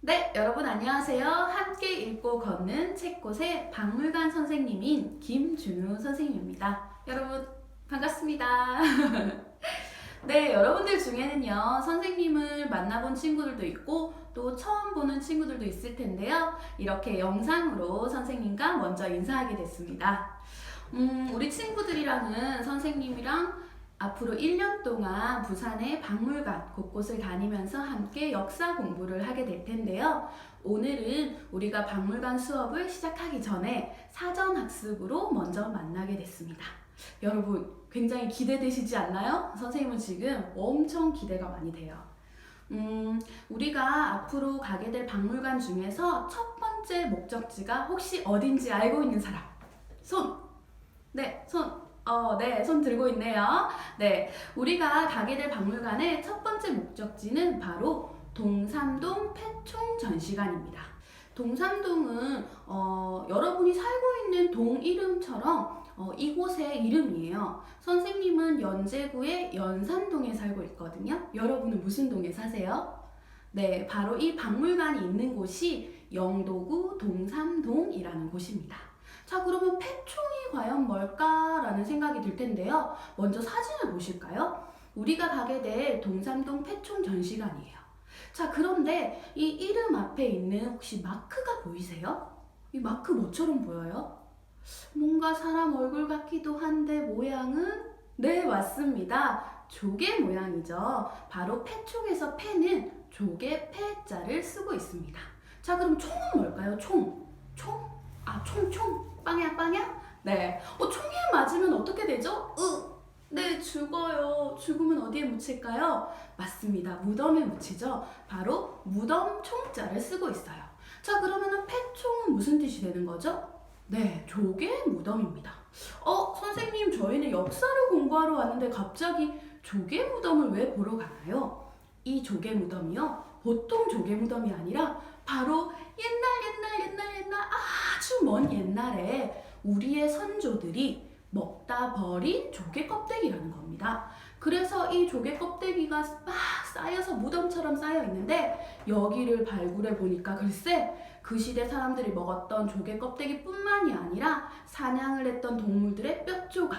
네, 여러분 안녕하세요. 함께 읽고 걷는 책곳의 박물관 선생님인 김준우 선생님입니다. 여러분 반갑습니다. 네, 여러분들 중에는요, 선생님을 만나본 친구들도 있고, 또 처음 보는 친구들도 있을 텐데요. 이렇게 영상으로 선생님과 먼저 인사하게 됐습니다. 음, 우리 친구들이랑은 선생님이랑 앞으로 1년 동안 부산의 박물관 곳곳을 다니면서 함께 역사 공부를 하게 될 텐데요. 오늘은 우리가 박물관 수업을 시작하기 전에 사전 학습으로 먼저 만나게 됐습니다. 여러분 굉장히 기대되시지 않나요? 선생님은 지금 엄청 기대가 많이 돼요. 음, 우리가 앞으로 가게 될 박물관 중에서 첫 번째 목적지가 혹시 어딘지 알고 있는 사람? 손! 네, 손! 어, 네, 손 들고 있네요. 네, 우리가 가게 될 박물관의 첫 번째 목적지는 바로 동삼동 폐총 전시관입니다. 동삼동은 어, 여러분이 살고 있는 동 이름처럼 어, 이곳의 이름이에요. 선생님은 연제구의 연산동에 살고 있거든요. 여러분은 무슨 동에 사세요? 네, 바로 이 박물관이 있는 곳이 영도구 동삼동이라는 곳입니다. 자, 그러면 폐총이 과연 뭘까라는 생각이 들 텐데요. 먼저 사진을 보실까요? 우리가 가게 될 동삼동 폐총 전시관이에요. 자, 그런데 이 이름 앞에 있는 혹시 마크가 보이세요? 이 마크 뭐처럼 보여요? 뭔가 사람 얼굴 같기도 한데 모양은 네, 맞습니다. 조개 모양이죠. 바로 폐총에서 폐는 조개 폐자를 쓰고 있습니다. 자, 그럼 총은 뭘까요? 총. 총? 아, 총, 총. 빵야, 빵야? 네. 어, 총에 맞으면 어떻게 되죠? 으. 네, 죽어요. 죽으면 어디에 묻힐까요? 맞습니다. 무덤에 묻히죠. 바로 무덤 총자를 쓰고 있어요. 자, 그러면은 폐총은 무슨 뜻이 되는 거죠? 네, 조개 무덤입니다. 어, 선생님, 저희는 역사를 공부하러 왔는데 갑자기 조개 무덤을 왜 보러 가나요? 이 조개 무덤이요. 보통 조개 무덤이 아니라 바로 옛날, 옛날, 옛날, 옛날, 아주 먼 옛날에 우리의 선조들이 먹다 버린 조개 껍데기라는 겁니다. 그래서 이 조개 껍데기가 막 쌓여서 무덤처럼 쌓여 있는데 여기를 발굴해 보니까 글쎄 그 시대 사람들이 먹었던 조개 껍데기뿐만이 아니라 사냥을 했던 동물들의 뼈 조각,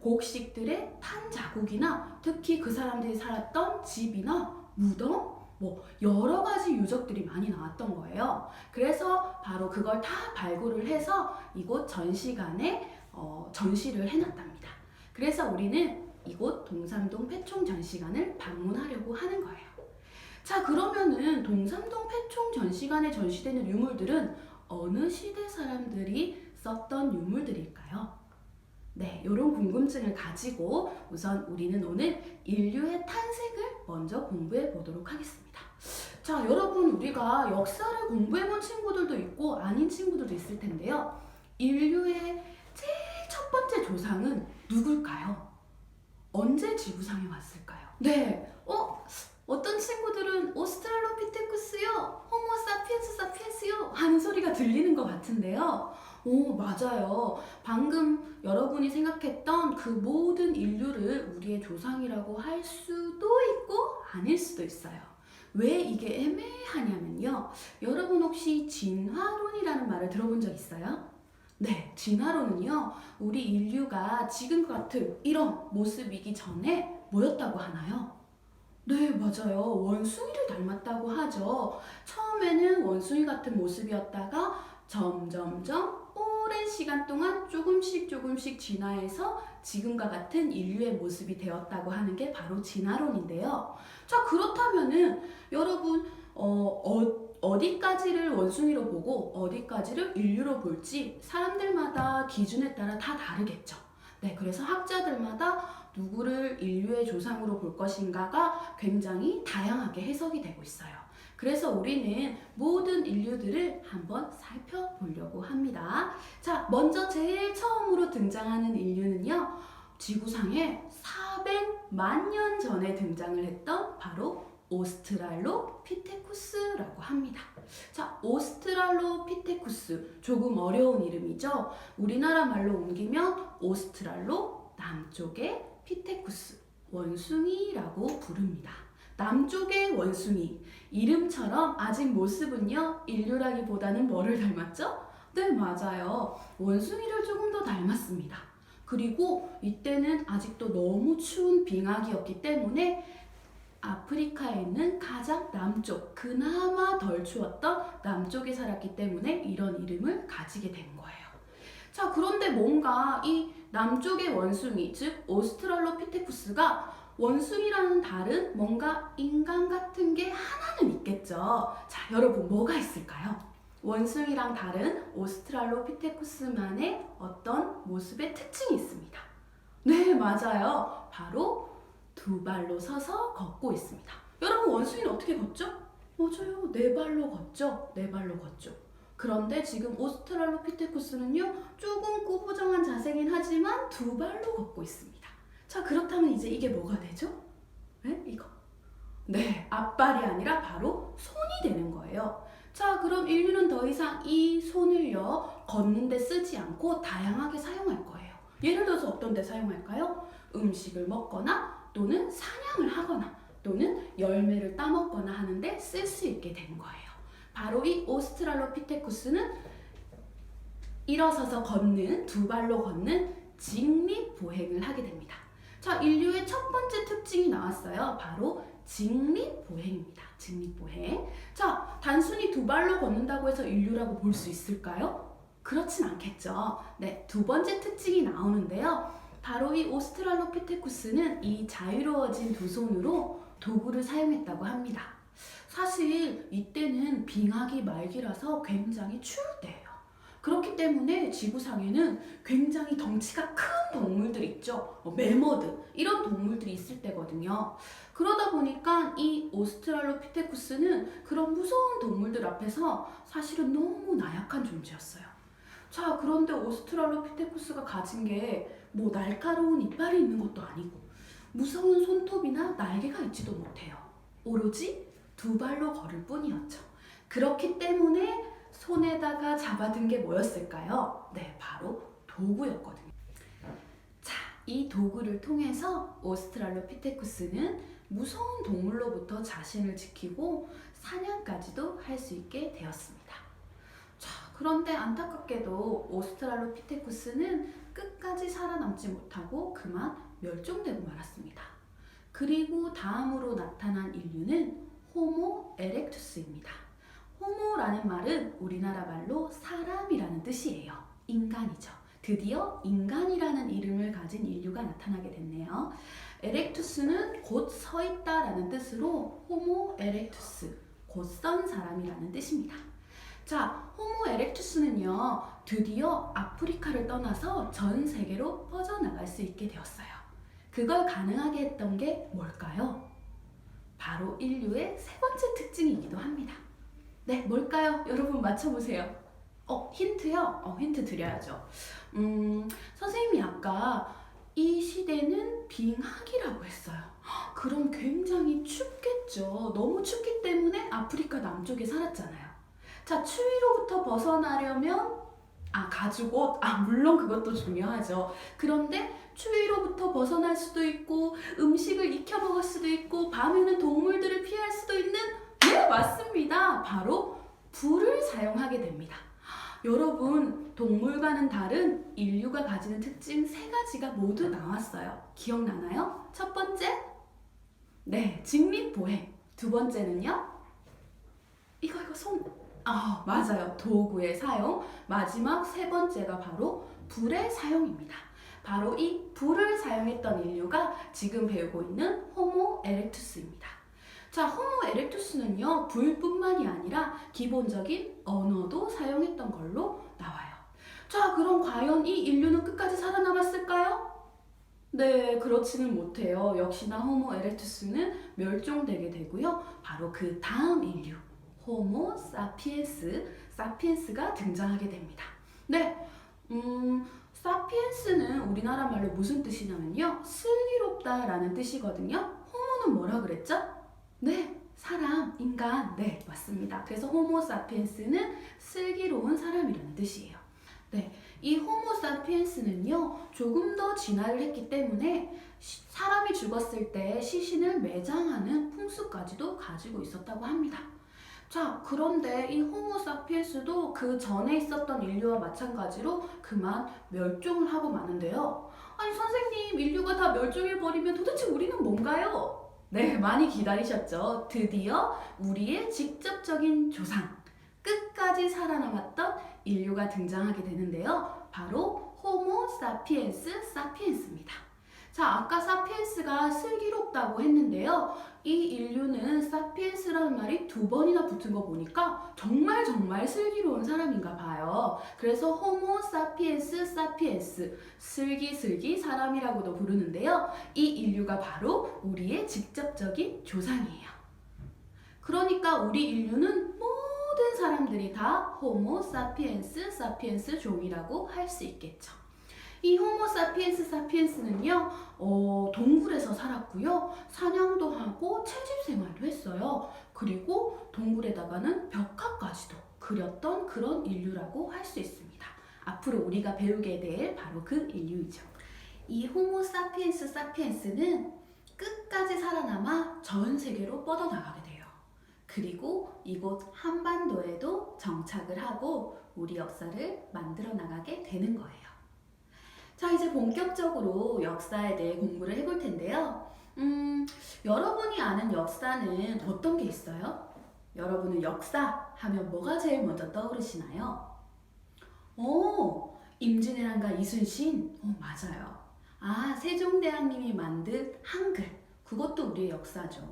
곡식들의 탄 자국이나 특히 그 사람들이 살았던 집이나 무덤 뭐 여러 가지 유적들이 많이 나왔던 거예요. 그래서 바로 그걸 다 발굴을 해서 이곳 전시관에 어, 전시를 해놨답니다. 그래서 우리는 이곳 동삼동 폐총 전시관을 방문하려고 하는 거예요. 자, 그러면은 동삼동 폐총 전시관에 전시되는 유물들은 어느 시대 사람들이 썼던 유물들일까요? 네, 이런 궁금증을 가지고 우선 우리는 오늘 인류의 탄생을 먼저 공부해 보도록 하겠습니다. 자, 여러분, 우리가 역사를 공부해 본 친구들도 있고 아닌 친구들도 있을 텐데요. 인류의 제일 첫 번째 조상은 누굴까요? 언제 지구상에 왔을까요? 네, 어? 어떤 친구들은 오스트랄로피테쿠스요, 호모사피엔스 사피엔스요 하는 소리가 들리는 것 같은데요. 오, 맞아요. 방금 여러분이 생각했던 그 모든 인류를 우리의 조상이라고 할 수도 있고 아닐 수도 있어요. 왜 이게 애매하냐면요. 여러분 혹시 진화론이라는 말을 들어본 적 있어요? 네, 진화론은요. 우리 인류가 지금 같은 이런 모습이기 전에 뭐였다고 하나요? 네, 맞아요. 원숭이를 닮았다고 하죠. 처음에는 원숭이 같은 모습이었다가 점점점 오랜 시간 동안 조금씩 조금씩 진화해서 지금과 같은 인류의 모습이 되었다고 하는 게 바로 진화론인데요. 자, 그렇다면은 여러분, 어, 어 어디까지를 원숭이로 보고 어디까지를 인류로 볼지 사람들마다 기준에 따라 다 다르겠죠. 네, 그래서 학자들마다 누구를 인류의 조상으로 볼 것인가가 굉장히 다양하게 해석이 되고 있어요. 그래서 우리는 모든 인류들을 한번 살펴보려고 합니다. 자, 먼저 제일 처음으로 등장하는 인류는요, 지구상에 400만 년 전에 등장을 했던 바로 오스트랄로피테쿠스라고 합니다. 자, 오스트랄로피테쿠스 조금 어려운 이름이죠. 우리나라 말로 옮기면 오스트랄로 남쪽의 피테쿠스 원숭이라고 부릅니다. 남쪽의 원숭이. 이름처럼 아직 모습은요, 인류라기보다는 뭐를 닮았죠? 네, 맞아요. 원숭이를 조금 더 닮았습니다. 그리고 이때는 아직도 너무 추운 빙하기였기 때문에 아프리카에 있는 가장 남쪽, 그나마 덜 추웠던 남쪽에 살았기 때문에 이런 이름을 가지게 된 거예요. 자, 그런데 뭔가 이 남쪽의 원숭이, 즉 오스트랄로피테쿠스가 원숭이라는 다른 뭔가 인간 같은 게 하나는 있겠죠. 자, 여러분 뭐가 있을까요? 원숭이랑 다른 오스트랄로피테쿠스만의 어떤 모습의 특징이 있습니다. 네, 맞아요. 바로 두 발로 서서 걷고 있습니다. 여러분 원숭이는 어떻게 걷죠? 맞아요. 네 발로 걷죠. 네 발로 걷죠. 그런데 지금 오스트랄로피테쿠스는요 조금 꾸부정한 자세긴 하지만 두 발로 걷고 있습니다. 자 그렇다면 이제 이게 뭐가 되죠? 네? 이거. 네, 앞발이 아니라 바로 손이 되는 거예요. 자, 그럼 인류는 더 이상 이 손을요, 걷는데 쓰지 않고 다양하게 사용할 거예요. 예를 들어서 어떤 데 사용할까요? 음식을 먹거나 또는 사냥을 하거나 또는 열매를 따먹거나 하는데 쓸 수 있게 된 거예요. 바로 이 오스트랄로피테쿠스는 일어서서 걷는, 두 발로 걷는 직립보행을 하게 됩니다. 자, 인류의 첫 번째 특징이 나왔어요. 바로 직립보행입니다. 직립보행. 자, 단순히 두 발로 걷는다고 해서 인류라고 볼 수 있을까요? 그렇진 않겠죠. 네, 두 번째 특징이 나오는데요. 바로 이 오스트랄로피테쿠스는 이 자유로워진 두 손으로 도구를 사용했다고 합니다. 사실 이때는 빙하기 말기라서 굉장히 추울 때예요. 그렇기 때문에 지구상에는 굉장히 덩치가 큰 동물들 있죠. 뭐 매머드 이런 동물들이 있을 때거든요. 그러다 보니까 이 오스트랄로피테쿠스는 그런 무서운 동물들 앞에서 사실은 너무 나약한 존재였어요. 자, 그런데 오스트랄로피테쿠스가 가진 게 뭐 날카로운 이빨이 있는 것도 아니고 무서운 손톱이나 날개가 있지도 못해요. 오로지 두 발로 걸을 뿐이었죠. 그렇기 때문에 손에다가 잡아든 게 뭐였을까요? 네, 바로 도구였거든요. 자, 이 도구를 통해서 오스트랄로피테쿠스는 무서운 동물로부터 자신을 지키고 사냥까지도 할 수 있게 되었습니다. 자, 그런데 안타깝게도 오스트랄로피테쿠스는 끝까지 살아남지 못하고 그만 멸종되고 말았습니다. 그리고 다음으로 나타난 인류는 호모 에렉투스입니다. 호모라는 말은 우리나라 말로 사람이라는 뜻이에요. 인간이죠. 드디어 인간이라는 이름을 가진 인류가 나타나게 됐네요. 에렉투스는 곧 서 있다라는 뜻으로 호모 에렉투스, 곧 선 사람이라는 뜻입니다. 자, 호모 에렉투스는요, 드디어 아프리카를 떠나서 전 세계로 뻗어나갈 수 있게 되었어요. 그걸 가능하게 했던 게 뭘까요? 바로 인류의 세 번째 특징이기도 합니다. 네, 뭘까요? 여러분 맞춰보세요. 어, 힌트요? 어, 힌트 드려야죠. 음, 선생님이 아까 이 시대는 빙하기라고 했어요. 헉, 그럼 굉장히 춥겠죠. 너무 춥기 때문에 아프리카 남쪽에 살았잖아요. 자, 추위로부터 벗어나려면 아, 가죽 옷. 아, 물론 그것도 중요하죠. 그런데 추위로부터 벗어날 수도 있고 음식을 익혀 먹을 수도 있고 밤에는 동물들을 피할 수도 있는 네, 맞습니다. 바로 불을 사용하게 됩니다. 여러분, 동물과는 다른 인류가 가지는 특징 세 가지가 모두 나왔어요. 기억나나요? 첫 번째, 네, 직립보행. 두 번째는요, 이거, 이거 손. 아, 맞아요. 도구의 사용. 마지막 세 번째가 바로 불의 사용입니다. 바로 이 불을 사용했던 인류가 지금 배우고 있는 호모 에렉투스입니다. 자, 호모 에렉투스는요, 불뿐만이 아니라 기본적인 언어도 사용했던 걸로 나와요. 자, 그럼 과연 이 인류는 끝까지 살아남았을까요? 네, 그렇지는 못해요. 역시나 호모 에렉투스는 멸종되게 되고요. 바로 그 다음 인류, 호모 사피엔스, 사피엔스가 등장하게 됩니다. 네, 음, 사피엔스는 우리나라 말로 무슨 뜻이냐면요. 슬기롭다라는 뜻이거든요. 호모는 뭐라 그랬죠? 네, 사람, 인간. 네, 맞습니다. 그래서 호모 사피엔스는 슬기로운 사람이라는 뜻이에요. 이 호모사피엔스는요, 조금 더 진화를 했기 때문에 시- 사람이 죽었을 때 시신을 매장하는 풍습까지도 가지고 있었다고 합니다. 자, 그런데 이 호모사피엔스도 그 전에 있었던 인류와 마찬가지로 그만 멸종을 하고 마는데요. 아니, 선생님, 인류가 다 멸종해버리면 도대체 우리는 뭔가요? 네, 많이 기다리셨죠. 드디어 우리의 직접적인 조상, 끝까지 살아남았던 인류가 등장하게 되는데요. 바로 호모 사피엔스 사피엔스입니다. 자, 아까 사피엔스가 슬기롭다고 했는데요. 이 인류는 사피엔스라는 말이 두 번이나 붙은 거 보니까 정말 정말 슬기로운 사람인가 봐요. 그래서 호모 사피엔스 사피엔스 슬기슬기 사람이라고도 부르는데요. 이 인류가 바로 우리의 직접적인 조상이에요. 그러니까 우리 인류는 모든 사람들이 다 호모 사피엔스 사피엔스 종이라고 할 수 있겠죠. 이 호모 사피엔스 사피엔스는요, 어, 동굴에서 살았고요, 사냥도 하고 채집 생활도 했어요. 그리고 동굴에다가는 벽화까지도 그렸던 그런 인류라고 할 수 있습니다. 앞으로 우리가 배우게 될 바로 그 인류이죠. 이 호모 사피엔스 사피엔스는 끝까지 살아남아 전 세계로 뻗어나가게 돼요. 그리고 이곳 한반도에도 정착을 하고 우리 역사를 만들어 나가게 되는 거예요. 자, 이제 본격적으로 역사에 대해 공부를 해볼 텐데요. 음, 여러분이 아는 역사는 어떤 게 있어요? 여러분은 역사 하면 뭐가 제일 먼저 떠오르시나요? 오, 임진왜란과 이순신? 어, 맞아요. 아, 세종대왕님이 만든 한글. 그것도 우리의 역사죠.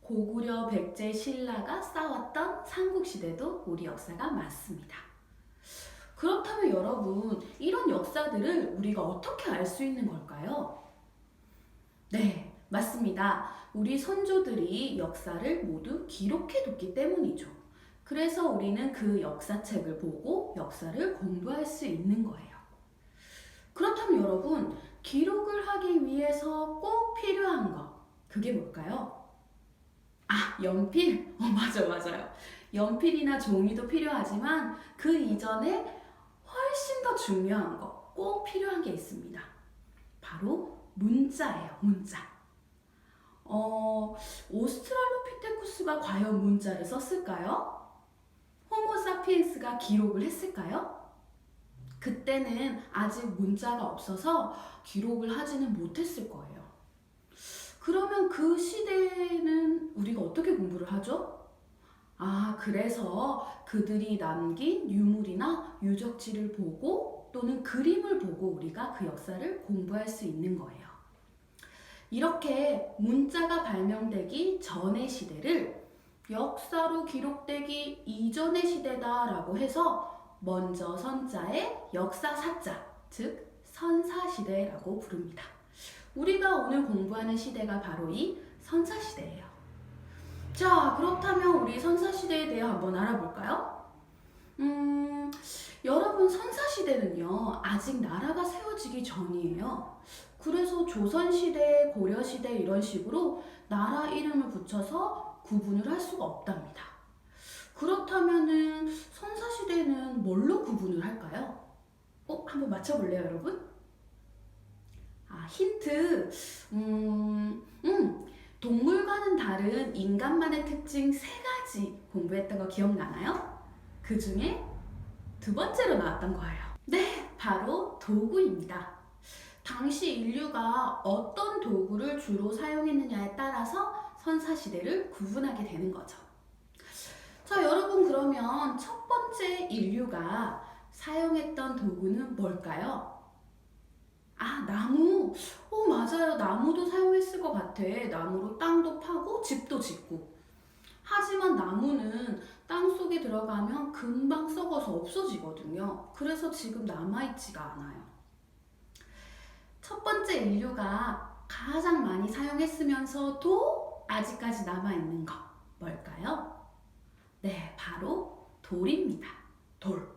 고구려, 백제, 신라가 싸웠던 삼국시대도 우리 역사가 맞습니다. 그렇다면 여러분, 이런 역사들을 우리가 어떻게 알 수 있는 걸까요? 네, 맞습니다. 우리 선조들이 역사를 모두 기록해뒀기 때문이죠. 그래서 우리는 그 역사책을 보고 역사를 공부할 수 있는 거예요. 그렇다면 여러분, 기록을 하기 위해서 꼭 필요한 거, 그게 뭘까요? 아, 연필? 어, 맞아, 맞아요. 연필이나 종이도 필요하지만 그 이전에 훨씬 더 중요한 거 꼭 필요한 게 있습니다. 바로 문자예요, 문자. 어, 오스트랄로피테쿠스가 과연 문자를 썼을까요? 호모사피엔스가 기록을 했을까요? 그때는 아직 문자가 없어서 기록을 하지는 못했을 거예요. 그러면 그 시대에는 우리가 어떻게 공부를 하죠? 아, 그래서 그들이 남긴 유물이나 유적지를 보고 또는 그림을 보고 우리가 그 역사를 공부할 수 있는 거예요. 이렇게 문자가 발명되기 전의 시대를 역사로 기록되기 이전의 시대다라고 해서 먼저 선자의 역사 사자, 즉 선사시대라고 부릅니다. 우리가 오늘 공부하는 시대가 바로 이 선사시대예요. 자, 그렇다면 우리 대해 한번 알아볼까요? 음, 여러분, 선사시대는요, 아직 나라가 세워지기 전이에요. 그래서 조선시대, 고려시대 이런 식으로 나라 이름을 붙여서 구분을 할 수가 없답니다. 그렇다면은 선사시대는 뭘로 구분을 할까요? 어, 한번 맞춰볼래요, 여러분? 아, 힌트. 음, 음, 동물과는 다른 인간만의 특징 세 가지 공부했던 거 기억나나요? 그 중에 두 번째로 나왔던 거예요. 네, 바로 도구입니다. 당시 인류가 어떤 도구를 주로 사용했느냐에 따라서 선사시대를 구분하게 되는 거죠. 자, 여러분, 그러면 첫 번째 인류가 사용했던 도구는 뭘까요? 아, 나무. 어, 맞아요. 나무도 사용했을 것 같아. 나무로 땅도 파고 집도 짓고. 하지만 나무는 땅 속에 들어가면 금방 썩어서 없어지거든요. 그래서 지금 남아있지가 않아요. 첫 번째 인류가 가장 많이 사용했으면서도 아직까지 남아있는 거 뭘까요? 네, 바로 돌입니다. 돌.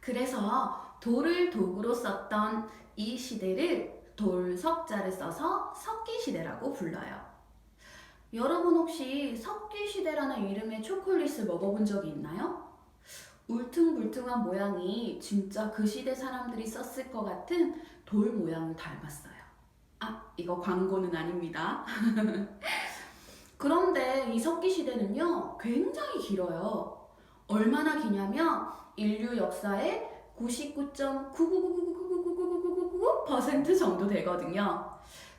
그래서 돌을 도구로 썼던 이 시대를 돌석자를 써서 석기시대라고 불러요. 여러분 혹시 석기시대라는 이름의 초콜릿을 먹어본 적이 있나요? 울퉁불퉁한 모양이 진짜 그 시대 사람들이 썼을 것 같은 돌 모양을 닮았어요. 아, 이거 광고는 아닙니다. 그런데 이 석기 시대는요, 굉장히 길어요. 얼마나 기냐면 인류 역사의 99.999999999% 정도 되거든요.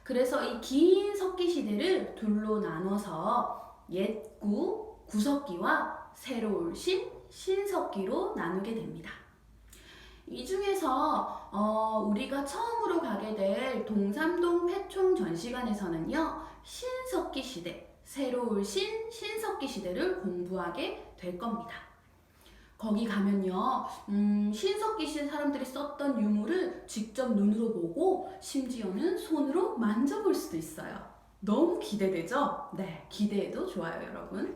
그래서 이 긴 석기 시대를 둘로 나눠서 옛구, 구석기와 새로울 신, 신석기로 나누게 됩니다. 이 중에서 어, 우리가 처음으로 가게 될 동삼동 패총 전시관에서는요 신석기 시대, 새로울 신, 신석기 시대를 공부하게 될 겁니다. 거기 가면요, 음, 신석기 시대 사람들이 썼던 유물을 직접 눈으로 보고 심지어는 손으로 만져볼 수도 있어요. 너무 기대되죠? 네, 기대해도 좋아요, 여러분.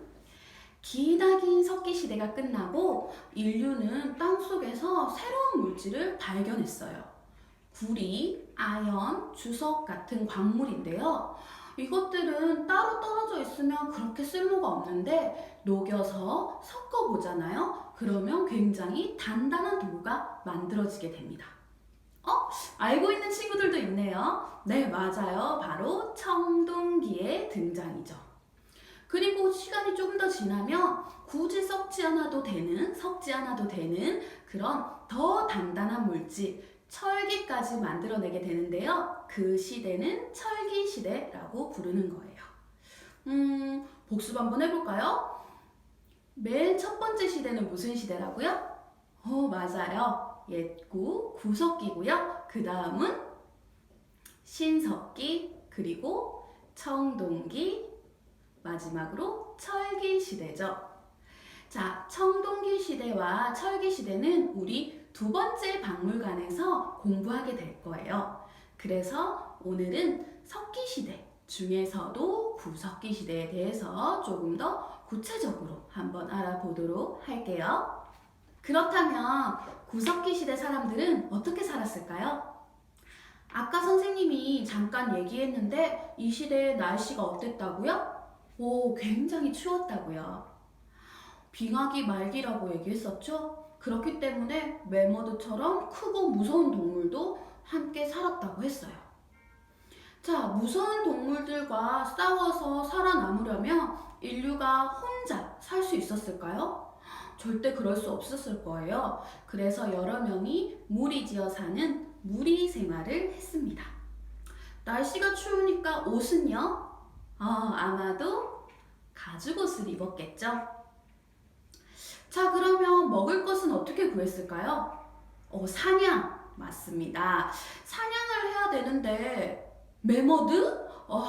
기다 긴 석기 시대가 끝나고 인류는 땅 속에서 새로운 물질을 발견했어요. 구리, 아연, 주석 같은 광물인데요. 이것들은 따로 떨어져 있으면 그렇게 쓸모가 없는데 녹여서 섞어 보잖아요. 그러면 굉장히 단단한 도구가 만들어지게 됩니다. 어? 알고 있는 친구들도 있네요. 네, 맞아요. 바로 청동기의 등장이죠. 그리고 시간이 조금 더 지나면 굳이 썩지 않아도 되는, 섞지 않아도 되는 그런 더 단단한 물질, 철기까지 만들어내게 되는데요. 그 시대는 철기 시대라고 부르는 거예요. 음, 복습 한번 해볼까요? 맨 첫 번째 시대는 무슨 시대라고요? 어, 맞아요. 옛구, 구석기고요. 그 다음은 신석기, 그리고 청동기, 마지막으로 철기 시대죠. 자, 청동기 시대와 철기 시대는 우리 두 번째 박물관에서 공부하게 될 거예요. 그래서 오늘은 석기 시대 중에서도 구석기 시대에 대해서 조금 더 구체적으로 한번 알아보도록 할게요. 그렇다면 구석기 시대 사람들은 어떻게 살았을까요? 아까 선생님이 잠깐 얘기했는데 이 시대의 날씨가 어땠다고요? 오, 굉장히 추웠다고요. 빙하기 말기라고 얘기했었죠? 그렇기 때문에 매머드처럼 크고 무서운 동물도 함께 살았다고 했어요. 자, 무서운 동물들과 싸워서 살아남으려면 인류가 혼자 살 수 있었을까요? 절대 그럴 수 없었을 거예요. 그래서 여러 명이 무리지어 사는 무리 생활을 했습니다. 날씨가 추우니까 옷은요? 어, 아마도 가죽옷을 입었겠죠? 자, 그러면 먹을 것은 어떻게 구했을까요? 어, 사냥. 맞습니다. 사냥을 해야 되는데, 매머드? 어,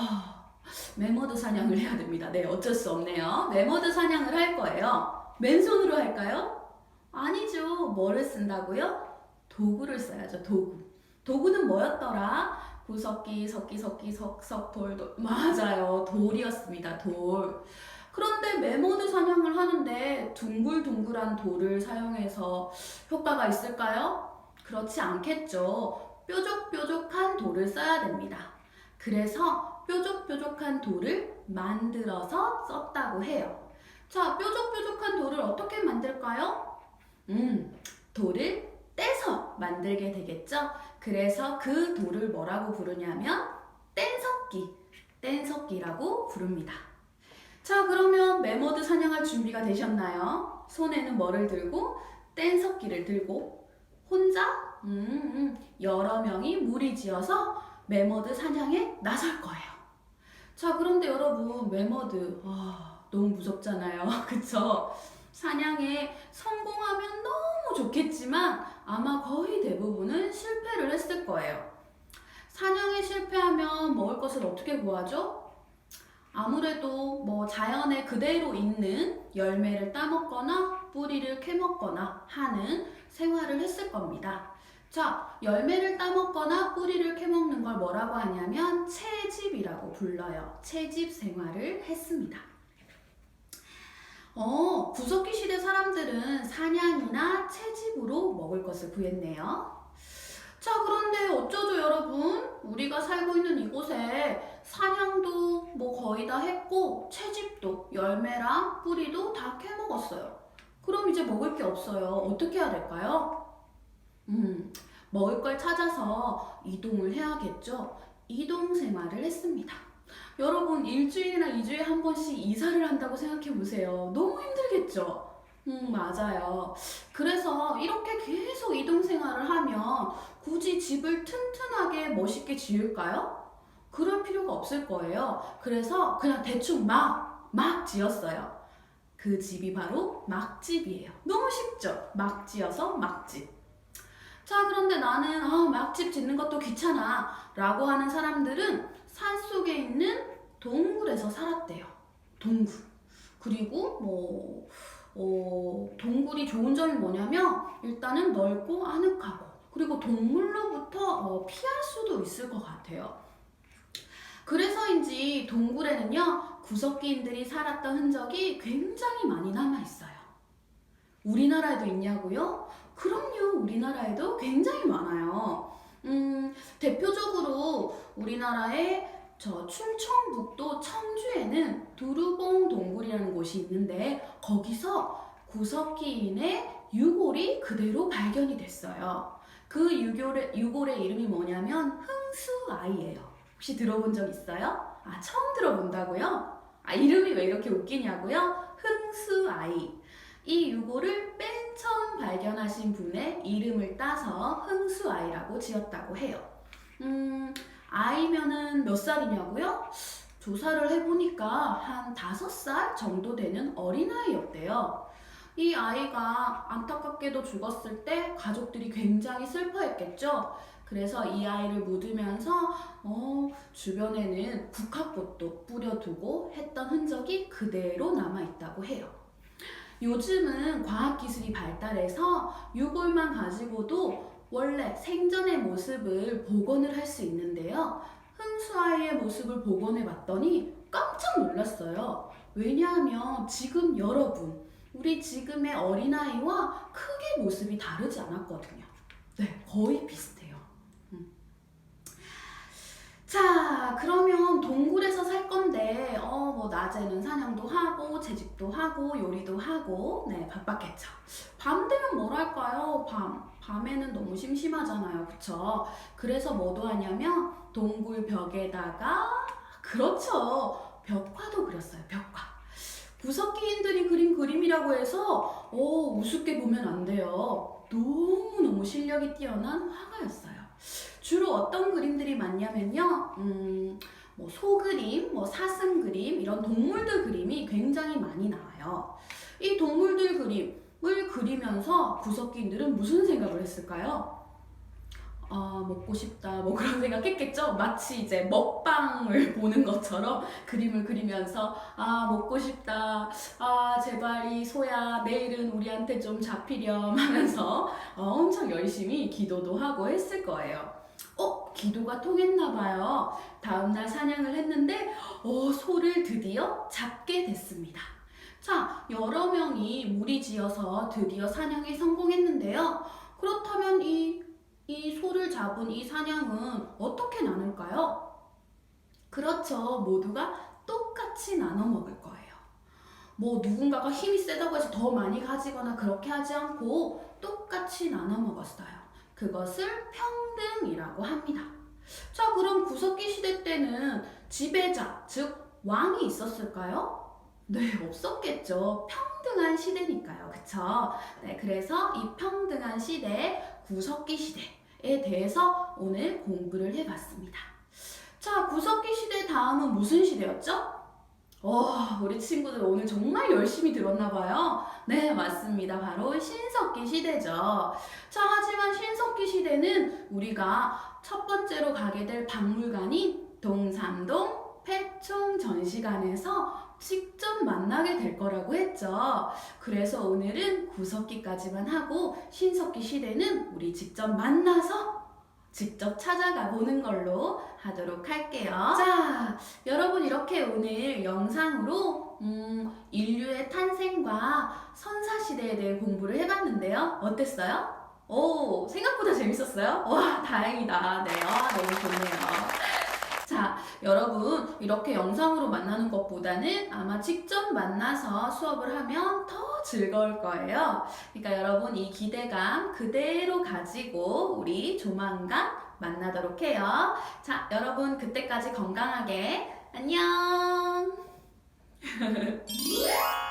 매머드 사냥을 해야 됩니다. 네, 어쩔 수 없네요. 매머드 사냥을 할 거예요. 맨손으로 할까요? 아니죠. 뭐를 쓴다고요? 도구를 써야죠, 도구. 도구는 뭐였더라? 구석기, 석기, 석기, 석석, 돌, 돌. 맞아요. 돌이었습니다. 돌. 그런데 메모드 사냥을 하는데 둥글둥글한 돌을 사용해서 효과가 있을까요? 그렇지 않겠죠. 뾰족뾰족한 돌을 써야 됩니다. 그래서 뾰족뾰족한 돌을 만들어서 썼다고 해요. 자, 뾰족뾰족한 돌을 어떻게 만들까요? 음, 돌을 떼서 만들게 되겠죠? 그래서 그 돌을 뭐라고 부르냐면 뗀석기, 뗀석기라고 부릅니다. 자, 그러 사냥할 준비가 되셨나요? 손에는 뭐를 들고 뗀석기를 들고 혼자 음, 음, 여러 명이 무리지어서 메모드 사냥에 나설 거예요. 자, 그런데 여러분 메모드 와, 너무 무섭잖아요. 그쵸? 사냥에 성공하면 너무 좋겠지만 아마 거의 대부분은 실패를 했을 거예요. 사냥에 실패하면 먹을 것을 어떻게 구하죠? 아무래도 뭐 자연에 그대로 있는 열매를 따먹거나 뿌리를 캐먹거나 하는 생활을 했을 겁니다. 자, 열매를 따먹거나 뿌리를 캐먹는 걸 뭐라고 하냐면 채집이라고 불러요. 채집 생활을 했습니다. 어, 구석기 시대 사람들은 사냥이나 채집으로 먹을 것을 구했네요. 자, 그런데 어쩌죠, 여러분? 우리가 살고 있는 이곳에 사냥도 뭐 거의 다 했고, 채집도, 열매랑 뿌리도 다 캐먹었어요. 그럼 이제 먹을 게 없어요. 어떻게 해야 될까요? 음, 먹을 걸 찾아서 이동을 해야겠죠. 이동 생활을 했습니다. 여러분, 일주일이나 이주일에 한 번씩 이사를 한다고 생각해 보세요. 너무 힘들겠죠? 음, 맞아요. 그래서 이렇게 계속 이동 생활을 하면 굳이 집을 튼튼하게 멋있게 지을까요? 그럴 필요가 없을 거예요. 그래서 그냥 대충 막, 막 지었어요. 그 집이 바로 막집이에요. 너무 쉽죠? 막 지어서 막집. 자, 그런데 나는 아, 막집 짓는 것도 귀찮아 라고 하는 사람들은 산 속에 있는 동굴에서 살았대요. 동굴. 그리고 뭐, 어, 동굴이 좋은 점이 뭐냐면 일단은 넓고 아늑하고 그리고 동물로부터 어, 피할 수도 있을 것 같아요. 그래서인지 동굴에는요 구석기인들이 살았던 흔적이 굉장히 많이 남아 있어요. 우리나라에도 있냐고요? 그럼요, 우리나라에도 굉장히 많아요. 음, 대표적으로 우리나라의 저 충청북도 청주에는 두루봉 동굴이라는 곳이 있는데 거기서 구석기인의 유골이 그대로 발견이 됐어요. 그 유골의, 유골의 이름이 뭐냐면 흥수아이예요. 혹시 들어본 적 있어요? 아, 처음 들어본다고요? 아, 이름이 왜 이렇게 웃기냐고요? 흥수아이. 이 유골을 맨 처음 발견하신 분의 이름을 따서 흥수아이라고 지었다고 해요. 음, 아이면은 몇 살이냐고요? 조사를 해보니까 한 다섯 살 정도 되는 어린아이였대요. 이 아이가 안타깝게도 죽었을 때 가족들이 굉장히 슬퍼했겠죠. 그래서 이 아이를 묻으면서 어, 주변에는 국화꽃도 뿌려두고 했던 흔적이 그대로 남아있다고 해요. 요즘은 과학기술이 발달해서 유골만 가지고도 원래 생전의 모습을 복원을 할 수 있는데요. 흥수아이의 모습을 복원해 봤더니 깜짝 놀랐어요. 왜냐하면 지금 여러분, 우리 지금의 어린아이와 크게 모습이 다르지 않았거든요. 네, 거의 비슷해요. 음. 자, 그러면 동굴에서 살 건데, 어, 뭐, 낮에는 사냥도 하고, 채집도 하고, 요리도 하고, 네, 바빴겠죠. 밤 되면 뭘 할까요? 밤. 밤에는 너무 심심하잖아요. 그쵸? 그래서 뭐도 하냐면, 동굴 벽에다가, 그렇죠. 벽화도 그렸어요. 벽화. 구석기인들이 그린 그림이라고 해서, 오, 우습게 보면 안 돼요. 너무너무 실력이 뛰어난 화가였어요. 주로 어떤 그림들이 많냐면요. 음, 뭐 소그림, 뭐 사슴 그림, 이런 동물들 그림이 굉장히 많이 나와요. 이 동물들 그림을 그리면서 구석기인들은 무슨 생각을 했을까요? 아, 먹고 싶다, 뭐 그런 생각 했겠죠? 마치 이제 먹방을 보는 것처럼 그림을 그리면서, 아, 먹고 싶다, 아, 제발 이 소야, 내일은 우리한테 좀 잡히렴 하면서 어, 엄청 열심히 기도도 하고 했을 거예요. 어, 기도가 통했나 봐요. 다음날 사냥을 했는데, 어, 소를 드디어 잡게 됐습니다. 자, 여러 명이 무리지어서 드디어 사냥에 성공했는데요. 그렇다면 이, 이 소를 잡은 이 사냥은 어떻게 나눌까요? 그렇죠. 모두가 똑같이 나눠 먹을 거예요. 뭐 누군가가 힘이 세다고 해서 더 많이 가지거나 그렇게 하지 않고 똑같이 나눠 먹었어요. 그것을 평등이라고 합니다. 자, 그럼 구석기 시대 때는 지배자, 즉 왕이 있었을까요? 네, 없었겠죠. 평등한 시대니까요. 그쵸? 네, 그래서 이 평등한 시대, 구석기 시대에 대해서 오늘 공부를 해봤습니다. 자, 구석기 시대 다음은 무슨 시대였죠? 와, 우리 친구들 오늘 정말 열심히 들었나 봐요. 네, 맞습니다. 바로 신석기 시대죠. 자, 하지만 신석기 시대는 우리가 첫 번째로 가게 될 박물관인 동삼동 폐총 전시관에서 직접 만나게 될 거라고 했죠. 그래서 오늘은 구석기까지만 하고 신석기 시대는 우리 직접 만나서 직접 찾아가 보는 걸로 하도록 할게요. 자, 여러분 이렇게 오늘 영상으로 음, 인류의 탄생과 선사시대에 대해 공부를 해봤는데요. 어땠어요? 오, 생각보다 재밌었어요? 와, 다행이다. 네, 아, 너무 좋네요. 자, 여러분, 이렇게 영상으로 만나는 것보다는 아마 직접 만나서 수업을 하면 더 즐거울 거예요. 그러니까 여러분, 이 기대감 그대로 가지고 우리 조만간 만나도록 해요. 자, 여러분, 그때까지 건강하게 안녕!